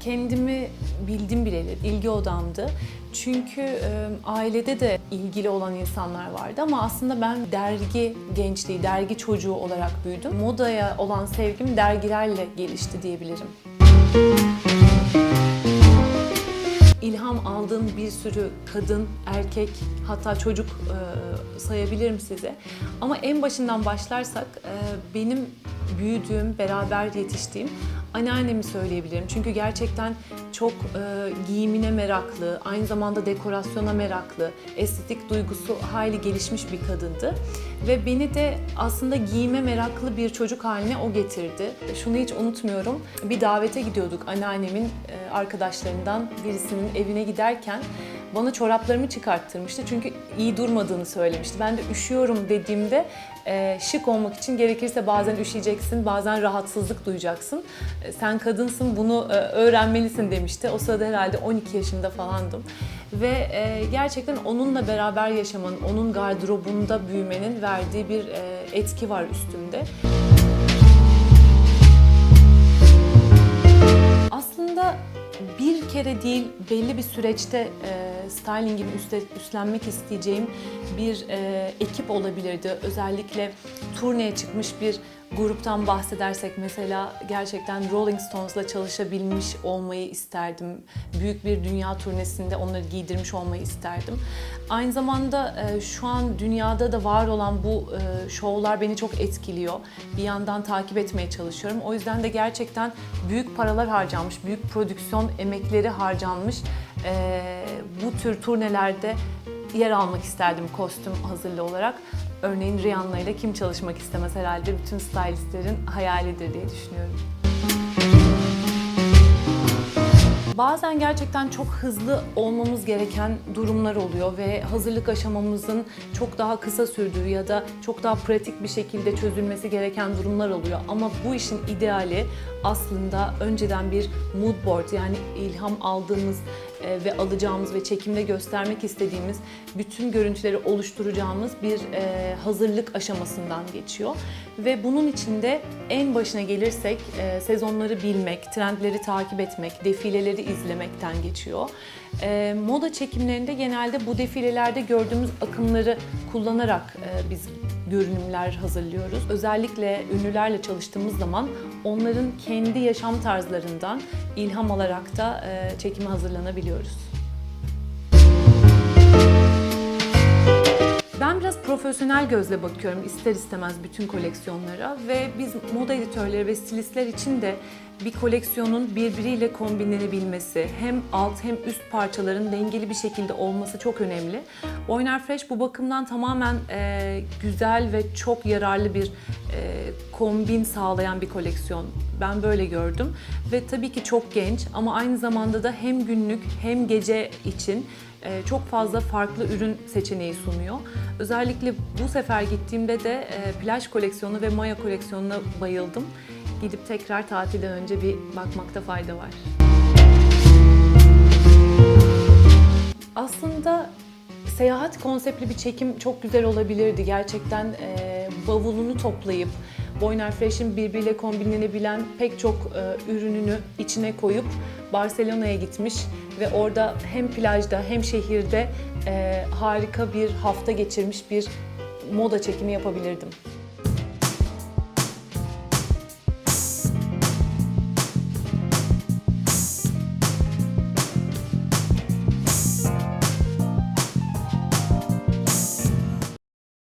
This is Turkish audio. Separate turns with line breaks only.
kendimi bildim bileli ilgi odamdı. Çünkü e, ailede de ilgili olan insanlar vardı ama aslında ben dergi gençliği, dergi çocuğu olarak büyüdüm. Modaya olan sevgim dergilerle gelişti diyebilirim. İlham aldığım bir sürü kadın, erkek, hatta çocuk e, sayabilirim size. Ama en başından başlarsak e, benim büyüdüğüm, beraber yetiştiğim anneannemi söyleyebilirim. Çünkü gerçekten çok e, giyimine meraklı, aynı zamanda dekorasyona meraklı, estetik duygusu hayli gelişmiş bir kadındı. Ve beni de aslında giyime meraklı bir çocuk haline o getirdi. Şunu hiç unutmuyorum. Bir davete gidiyorduk anneannemin e, arkadaşlarından birisinin evine giderken bana çoraplarımı çıkarttırmıştı çünkü iyi durmadığını söylemişti. Ben de üşüyorum dediğimde e, şık olmak için gerekirse bazen üşüyeceksin, bazen rahatsızlık duyacaksın. E, sen kadınsın bunu e, öğrenmelisin demişti. O sırada herhalde 12 yaşında falandım. Ve e, gerçekten onunla beraber yaşamanın, onun gardırobunda büyümenin verdiği bir e, etki var üstümde. Aslında bir kere değil belli bir süreçte e, stylingimi üstle, üstlenmek isteyeceğim bir e, ekip olabilirdi. Özellikle turneye çıkmış bir gruptan bahsedersek mesela gerçekten Rolling Stones'la çalışabilmiş olmayı isterdim. Büyük bir dünya turnesinde onları giydirmiş olmayı isterdim. Aynı zamanda e, şu an dünyada da var olan bu e, şovlar beni çok etkiliyor. Bir yandan takip etmeye çalışıyorum. O yüzden de gerçekten büyük paralar harcanmış, büyük prodüksiyon emekleri harcanmış e, bu tür turnelerde yer almak isterdim kostüm hazırlı olarak. Örneğin Rihanna ile kim çalışmak istemez herhalde bütün stylistlerin hayalidir diye düşünüyorum. Bazen gerçekten çok hızlı olmamız gereken durumlar oluyor ve hazırlık aşamamızın çok daha kısa sürdüğü ya da çok daha pratik bir şekilde çözülmesi gereken durumlar oluyor. Ama bu işin ideali aslında önceden bir mood board yani ilham aldığımız ve alacağımız ve çekimde göstermek istediğimiz bütün görüntüleri oluşturacağımız bir e, hazırlık aşamasından geçiyor. Ve bunun içinde en başına gelirsek e, sezonları bilmek, trendleri takip etmek, defileleri izlemekten geçiyor. E, moda çekimlerinde genelde bu defilelerde gördüğümüz akımları kullanarak e, biz görünümler hazırlıyoruz. Özellikle ünlülerle çalıştığımız zaman onların kendi yaşam tarzlarından ilham alarak da e, çekime hazırlanabiliyoruz. Ben biraz profesyonel gözle bakıyorum ister istemez bütün koleksiyonlara ve biz moda editörleri ve stilistler için de bir koleksiyonun birbiriyle kombinlenebilmesi, hem alt hem üst parçaların dengeli bir şekilde olması çok önemli. Oyner Fresh bu bakımdan tamamen e, güzel ve çok yararlı bir kombin sağlayan bir koleksiyon. Ben böyle gördüm ve tabii ki çok genç ama aynı zamanda da hem günlük hem gece için e, çok fazla farklı ürün seçeneği sunuyor. Özellikle bu sefer gittiğimde de e, plaj koleksiyonu ve maya koleksiyonuna bayıldım. Gidip tekrar tatilden önce bir bakmakta fayda var. Aslında seyahat konseptli bir çekim çok güzel olabilirdi. Gerçekten e, bavulunu toplayıp Boyner Fresh'in birbiriyle kombinlenebilen pek çok e, ürününü içine koyup Barcelona'ya gitmiş ve orada hem plajda hem şehirde e, harika bir hafta geçirmiş bir moda çekimi yapabilirdim.